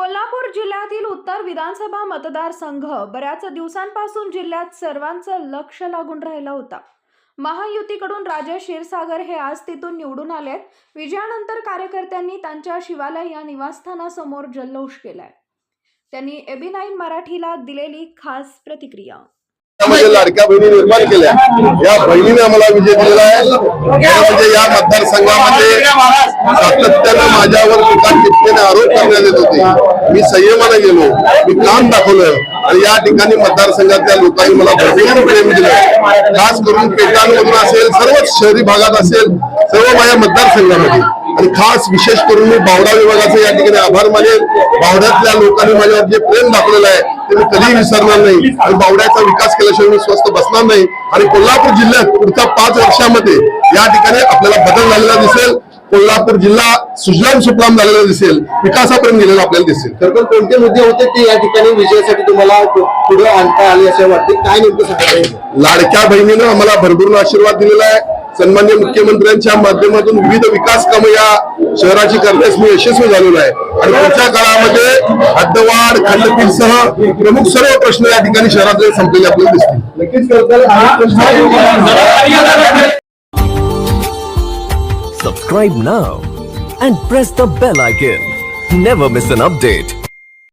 कोल्हापूर जिल्ह्यातील उत्तर विधानसभा मतदारसंघ बऱ्याच दिवसांपासून जिल्ह्यात सर्वांचं लक्ष लागून राहिला होता. महायुतीकडून राजे क्षीरसागर हे आज तिथून निवडून आलेत. विजयानंतर कार्यकर्त्यांनी त्यांच्या शिवालय या निवासस्थानासमोर जल्लोष केलाय. त्यांनी एबी नाईन मराठीला दिलेली खास प्रतिक्रिया. म्हणजे लाडक्या बहिणी निर्माण केल्या. या बहिणीने आम्हाला विजय दिलेला आहे. म्हणजे या मतदारसंघामध्ये सातत्यानं माझ्यावर टीका टिप्पणीने आरोप करण्यात येत होते. मी संयमाने गेलो. मी काम दाखवलं. आणि या ठिकाणी मतदारसंघातल्या लोकांनी मला भरपूर प्रेम दिलं. खास करून पेटांमधून असेल सर्वच शहरी भागात असेल सर्व माझ्या मतदारसंघामध्ये. आणि खास विशेष करून मी बावडा विभागाचे या ठिकाणी आभार मानेल बावड्यातल्या लोकांनी माझ्यावर जे प्रेम दाखवलेलं आहे ते कधीही विसरणार नाही. आणि बावड्याचा विकास केल्याशिवाय मी स्वस्त बसणार नाही. आणि कोल्हापूर जिल्ह्यात पुढच्या पाच वर्षामध्ये या ठिकाणी आपल्याला बदल झालेला दिसेल. कोल्हापूर जिल्हा सुजलाम सुफलाम झालेला दिसेल. विकासापर्यंत गेलेला आपल्याला दिसेल. तर पण कोणते मुद्दे होते ते या ठिकाणी विजयासाठी तुम्हाला पुढे आणता आले असे वाटते? काय नेमकं सांगता लाडक्या बहिणीनं आम्हाला भरभरून आशीर्वाद दिलेला आहे. सन्मान्य मुख्यमंत्र्यांच्या माध्यमातून विविध विकास कामं या शहराची करण्यास मी यशस्वी झालेलो आहे. आणि पुढच्या काळामध्ये हद्दवाढ खंडपीठसह प्रमुख सर्व प्रश्न या ठिकाणी शहरातले संपलेले आपल्याला दिसतील Subscribe now and press the bell icon. Never miss an update.